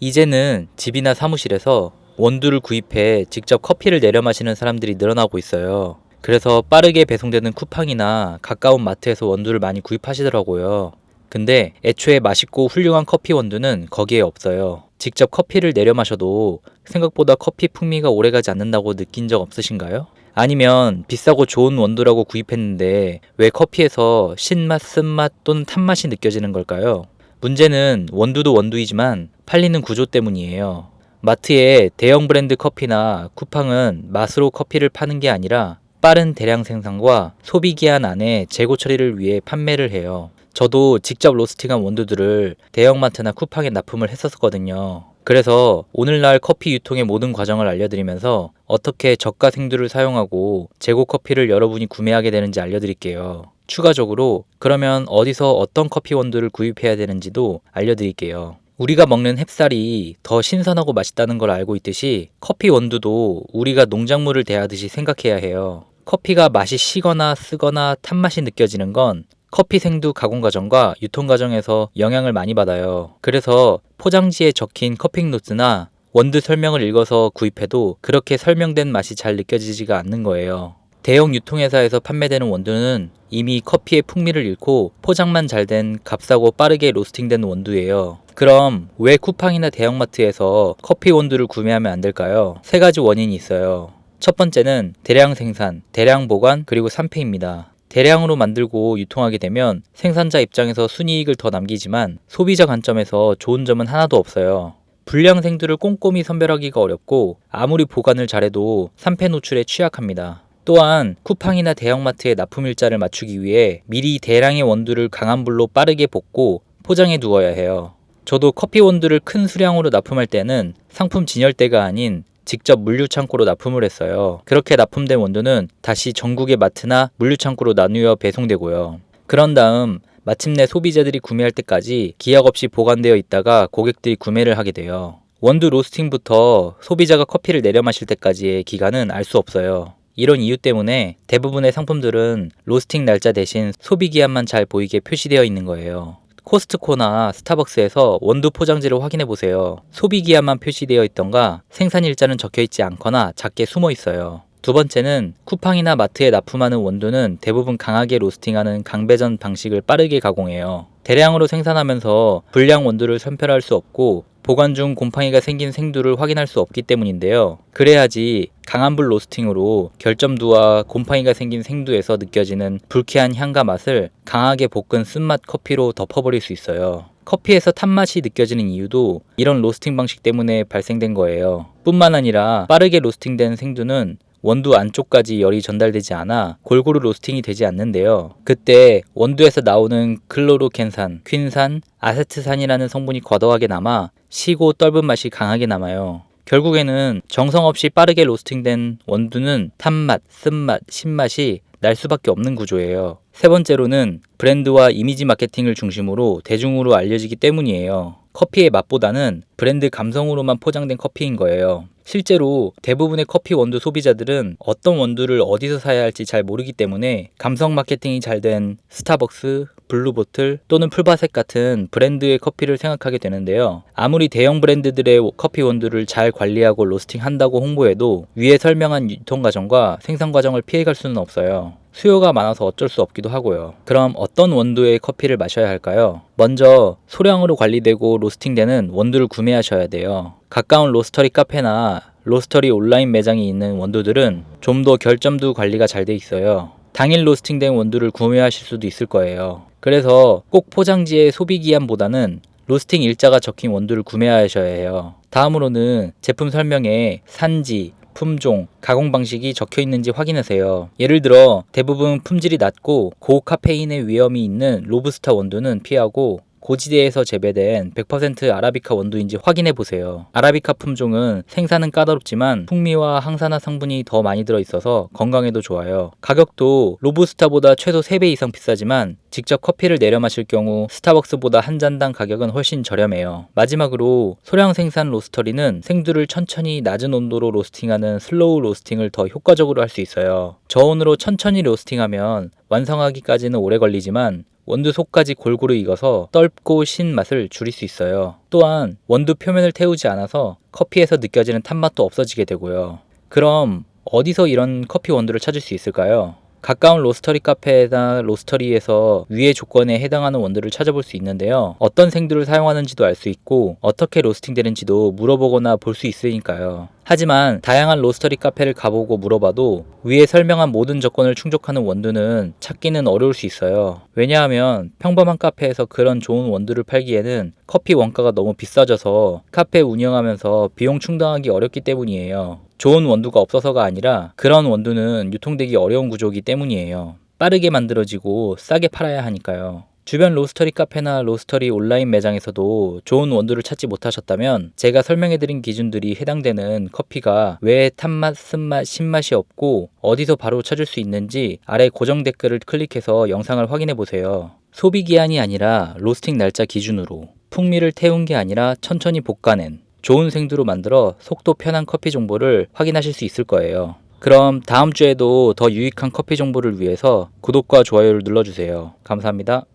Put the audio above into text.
이제는 집이나 사무실에서 원두를 구입해 직접 커피를 내려 마시는 사람들이 늘어나고 있어요. 그래서 빠르게 배송되는 쿠팡이나 가까운 마트에서 원두를 많이 구입하시더라고요. 근데 애초에 맛있고 훌륭한 커피 원두는 거기에 없어요. 직접 커피를 내려 마셔도 생각보다 커피 풍미가 오래가지 않는다고 느낀 적 없으신가요? 아니면 비싸고 좋은 원두라고 구입했는데 왜 커피에서 신맛, 쓴맛 또는 탄맛이 느껴지는 걸까요? 문제는 원두도 원두이지만 팔리는 구조 때문이에요. 마트에 대형 브랜드 커피나 쿠팡은 맛으로 커피를 파는 게 아니라 빠른 대량 생산과 소비 기한 안에 재고 처리를 위해 판매를 해요. 저도 직접 로스팅한 원두들을 대형마트나 쿠팡에 납품을 했었거든요. 그래서 오늘날 커피 유통의 모든 과정을 알려드리면서 어떻게 저가 생두를 사용하고 재고 커피를 여러분이 구매하게 되는지 알려드릴게요. 추가적으로 그러면 어디서 어떤 커피 원두를 구입해야 되는지도 알려드릴게요. 우리가 먹는 햅쌀이 더 신선하고 맛있다는 걸 알고 있듯이 커피 원두도 우리가 농작물을 대하듯이 생각해야 해요. 커피가 맛이 시거나 쓰거나 탄맛이 느껴지는 건 커피 생두 가공 과정과 유통 과정에서 영향을 많이 받아요. 그래서 포장지에 적힌 커핑 노트나 원두 설명을 읽어서 구입해도 그렇게 설명된 맛이 잘 느껴지지가 않는 거예요. 대형 유통회사에서 판매되는 원두는 이미 커피의 풍미를 잃고 포장만 잘 된 값싸고 빠르게 로스팅된 원두예요. 그럼 왜 쿠팡이나 대형마트에서 커피 원두를 구매하면 안 될까요? 세 가지 원인이 있어요. 첫 번째는 대량 생산, 대량 보관, 그리고 산패입니다. 대량으로 만들고 유통하게 되면 생산자 입장에서 순이익을 더 남기지만 소비자 관점에서 좋은 점은 하나도 없어요. 불량 생두를 꼼꼼히 선별하기가 어렵고 아무리 보관을 잘해도 산패 노출에 취약합니다. 또한 쿠팡이나 대형마트의 납품 일자를 맞추기 위해 미리 대량의 원두를 강한 불로 빠르게 볶고 포장해 두어야 해요. 저도 커피 원두를 큰 수량으로 납품할 때는 상품 진열대가 아닌 직접 물류 창고로 납품을 했어요. 그렇게 납품된 원두는 다시 전국의 마트나 물류 창고로 나누어 배송되고요. 그런 다음 마침내 소비자들이 구매할 때까지 기약 없이 보관되어 있다가 고객들이 구매를 하게 돼요. 원두 로스팅부터 소비자가 커피를 내려 마실 때까지의 기간은 알 수 없어요. 이런 이유 때문에 대부분의 상품들은 로스팅 날짜 대신 소비 기한만 잘 보이게 표시되어 있는 거예요. 코스트코나 스타벅스에서 원두 포장지를 확인해 보세요. 소비 기한만 표시되어 있던가 생산 일자는 적혀 있지 않거나 작게 숨어 있어요. 두 번째는 쿠팡이나 마트에 납품하는 원두는 대부분 강하게 로스팅하는 강배전 방식을 빠르게 가공해요. 대량으로 생산하면서 불량 원두를 선별할 수 없고 보관 중 곰팡이가 생긴 생두를 확인할 수 없기 때문인데요. 그래야지 강한 불 로스팅으로 결점두와 곰팡이가 생긴 생두에서 느껴지는 불쾌한 향과 맛을 강하게 볶은 쓴맛 커피로 덮어버릴 수 있어요. 커피에서 탄맛이 느껴지는 이유도 이런 로스팅 방식 때문에 발생된 거예요. 뿐만 아니라 빠르게 로스팅된 생두는 원두 안쪽까지 열이 전달되지 않아 골고루 로스팅이 되지 않는데요. 그때 원두에서 나오는 클로로켄산, 퀸산, 아세트산이라는 성분이 과도하게 남아 시고 떫은 맛이 강하게 남아요. 결국에는 정성 없이 빠르게 로스팅된 원두는 탄맛, 쓴맛, 신맛이 날 수밖에 없는 구조예요. 세 번째로는 브랜드와 이미지 마케팅을 중심으로 대중으로 알려지기 때문이에요. 커피의 맛보다는 브랜드 감성으로만 포장된 커피인 거예요. 실제로 대부분의 커피 원두 소비자들은 어떤 원두를 어디서 사야 할지 잘 모르기 때문에 감성 마케팅이 잘 된 스타벅스, 블루보틀 또는 풀바색 같은 브랜드의 커피를 생각하게 되는데요. 아무리 대형 브랜드들의 커피 원두를 잘 관리하고 로스팅 한다고 홍보해도 위에 설명한 유통 과정과 생산 과정을 피해갈 수는 없어요. 수요가 많아서 어쩔 수 없기도 하고요. 그럼 어떤 원두의 커피를 마셔야 할까요? 먼저 소량으로 관리되고 로스팅되는 원두를 구매 하셔야 돼요. 가까운 로스터리 카페나 로스터리 온라인 매장이 있는 원두들은 좀 더 결점도 관리가 잘 돼 있어요. 당일 로스팅된 원두를 구매하실 수도 있을 거예요. 그래서 꼭 포장지의 소비 기한보다는 로스팅 일자가 적힌 원두를 구매하셔야 해요. 다음으로는 제품 설명에 산지, 품종, 가공 방식이 적혀 있는지 확인하세요. 예를 들어 대부분 품질이 낮고 고카페인의 위험이 있는 로부스타 원두는 피하고 고지대에서 재배된 100% 아라비카 원두인지 확인해 보세요. 아라비카 품종은 생산은 까다롭지만 풍미와 항산화 성분이 더 많이 들어 있어서 건강에도 좋아요. 가격도 로부스타보다 최소 3배 이상 비싸지만 직접 커피를 내려 마실 경우 스타벅스보다 한 잔당 가격은 훨씬 저렴해요. 마지막으로 소량 생산 로스터리는 생두를 천천히 낮은 온도로 로스팅하는 슬로우 로스팅을 더 효과적으로 할 수 있어요. 저온으로 천천히 로스팅하면 완성하기까지는 오래 걸리지만 원두 속까지 골고루 익어서 떫고 신 맛을 줄일 수 있어요. 또한 원두 표면을 태우지 않아서 커피에서 느껴지는 탄맛도 없어지게 되고요. 그럼 어디서 이런 커피 원두를 찾을 수 있을까요? 가까운 로스터리 카페나 로스터리에서 위의 조건에 해당하는 원두를 찾아볼 수 있는데요. 어떤 생두를 사용하는지도 알 수 있고 어떻게 로스팅 되는지도 물어보거나 볼 수 있으니까요. 하지만 다양한 로스터리 카페를 가보고 물어봐도 위에 설명한 모든 조건을 충족하는 원두는 찾기는 어려울 수 있어요. 왜냐하면 평범한 카페에서 그런 좋은 원두를 팔기에는 커피 원가가 너무 비싸져서 카페 운영하면서 비용 충당하기 어렵기 때문이에요. 좋은 원두가 없어서가 아니라 그런 원두는 유통되기 어려운 구조이기 때문이에요. 빠르게 만들어지고 싸게 팔아야 하니까요. 주변 로스터리 카페나 로스터리 온라인 매장에서도 좋은 원두를 찾지 못하셨다면 제가 설명해드린 기준들이 해당되는 커피가 왜 탄맛, 쓴맛, 신맛이 없고 어디서 바로 찾을 수 있는지 아래 고정 댓글을 클릭해서 영상을 확인해 보세요. 소비 기한이 아니라 로스팅 날짜 기준으로 풍미를 태운 게 아니라 천천히 볶아낸 좋은 생두로 만들어 속도 편한 커피 정보를 확인하실 수 있을 거예요. 그럼 다음 주에도 더 유익한 커피 정보를 위해서 구독과 좋아요를 눌러주세요. 감사합니다.